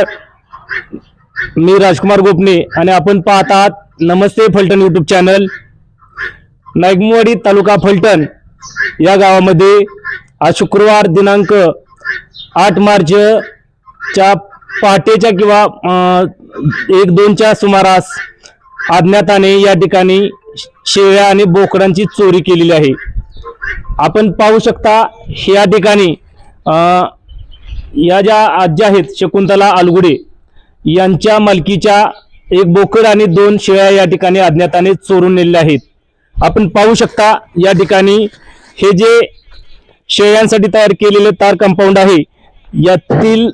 नमस्कार. मी राजकुमार गोपने आणि आपण पाहत आहात नमस्ते फलटण युट्यूब चॅनल नागमवाडी तालुका फलटण या गावामध्ये आज शुक्रवार दिनांक आठ मार्चच्या पहाटेच्या किंवा एक दोनच्या सुमारास अज्ञाताने या ठिकाणी शेळ्या आणि बोकडांची चोरी केलेली आहे. आपण पाहू शकता या ठिकाणी या ज्या आज्या आहेत शकुंतला आलगुडे यांच्या मालकीच्या एक बोकड आणि दोन शेळ्या या ठिकाणी अज्ञाताने चोरून नेलेल्या आहेत. आपण पाहू शकता या ठिकाणी हे जे शेळ्यांसाठी तयार केलेले तार कंपाऊंड आहे यातील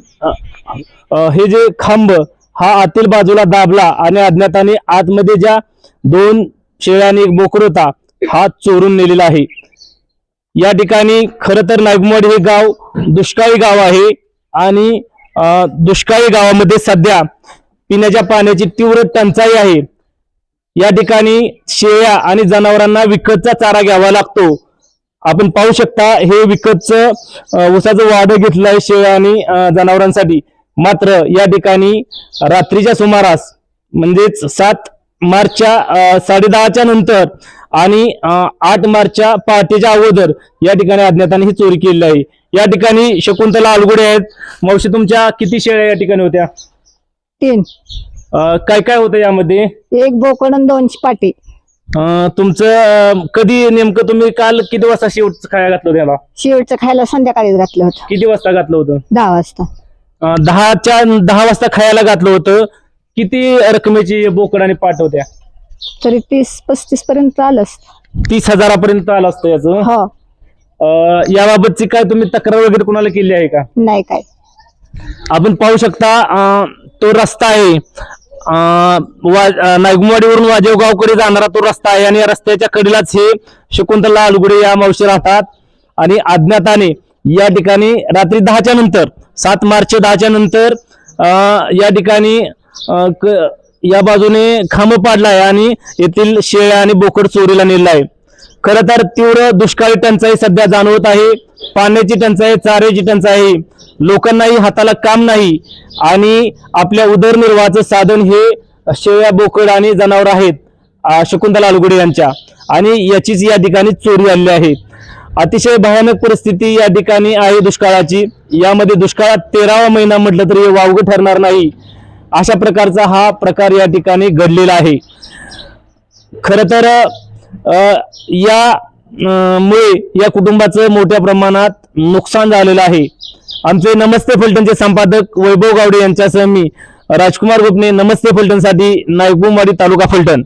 हे जे खांब हा आतील बाजूला दाबला आणि अज्ञाताने आतमध्ये ज्या दोन शेळ्या आणि एक बोकड होता हा चोरून नेलेला आहे. या ठिकाणी खरं तर नागमोड हे गाव दुष्काळी गाव आहे. आणि दुष्काळी गावामध्ये सध्या पिण्याच्या पाण्याची तीव्र टंचाई आहे. या ठिकाणी शेळ्या आणि जनावरांना विकतचा चारा घ्यावा लागतो. आपण पाहू शकता हे विकतचं ऊसाचं उसाचं घेतलं आहे शेळ्या आणि जनावरांसाठी. मात्र या ठिकाणी रात्रीच्या सुमारास म्हणजेच सात मार्चच्या साडेदहाच्या नंतर आणि आठ मार्चच्या पहाटेच्या अगोदर या ठिकाणी अज्ञाताने ही चोरी केलेली आहे. या ठिकाणी शकुंतला अलगुडे आहेत. मावशी तुमच्या किती शेळ्या या ठिकाणी होत्या? तीन. काय काय होतं यामध्ये? एक बोकड आणि दोन पाटी. अं, तुमचं अं, कधी नेमकं तुम्ही काल किती वाजता शेवटचं खाया घातलं होतं याला? शेवटचं खायला संध्याकाळीच घातलं होतं. किती वाजता घातलं होतं? दहा वाजता. अं, दहाच्या दहा वाजता खायला घातलं होतं. किती रकमेची बोकड आणि पाट होत्या? तरी तीस पस्तीस पर्यंत आलं असतं. तीस हजारापर्यंत आलं असतं याचं? हो. अं, याबाबतची काय तुम्ही तक्रार वगैरे कोणाला केली आहे का? नाही काय. आपण पाहू शकता अं, तो रस्ता आहे. अं, वा- अं, नागमवाडीवरून वाजेवगावकडे जाणारा तो रस्ता आहे आणि या रस्त्याच्या कडेलाच हे शकुंतला अलगुडे या मावशी राहतात. आणि अज्ञाताने या ठिकाणी रात्री दहाच्या नंतर सात मार्च दहाच्या नंतर अं, या ठिकाणी अं, क- या बाजूने खांब पाडला आहे आणि येथील शेळ्या आणि बोकड चोरीला नेला आहे. खर तर तीव्र दुष्काळी टंचाई सध्या जाणवत आहे. पाण्याची टंचाई चाऱ्याची टंचाई लोकांनाही हाताला काम नाही आणि आपल्या उदरनिर्वाहाचं साधन हे शेळ्या बोकड आणि जनावर आहेत शकुंतला अलगुडे यांच्या. आणि याचीच या ठिकाणी चोरी आलेली आहे. अतिशय भयानक परिस्थिती या ठिकाणी आहे दुष्काळाची. यामध्ये दुष्काळात तेरावा महिना म्हटलं तरी वावग वावगं ठरणार नाही. अशा प्रकारचा हा प्रकार या ठिकाणी घडलेला आहे. खर तर या मुळे या कुटुंबाचं मोठ्या प्रमाणात नुकसान झालेलं आहे. आमचे नमस्ते फलटणचे संपादक वैभव गावडे यांच्यासह मी राजकुमार गोपने नमस्ते फलटणसाठी नायकुमवाडी तालुका फलटण.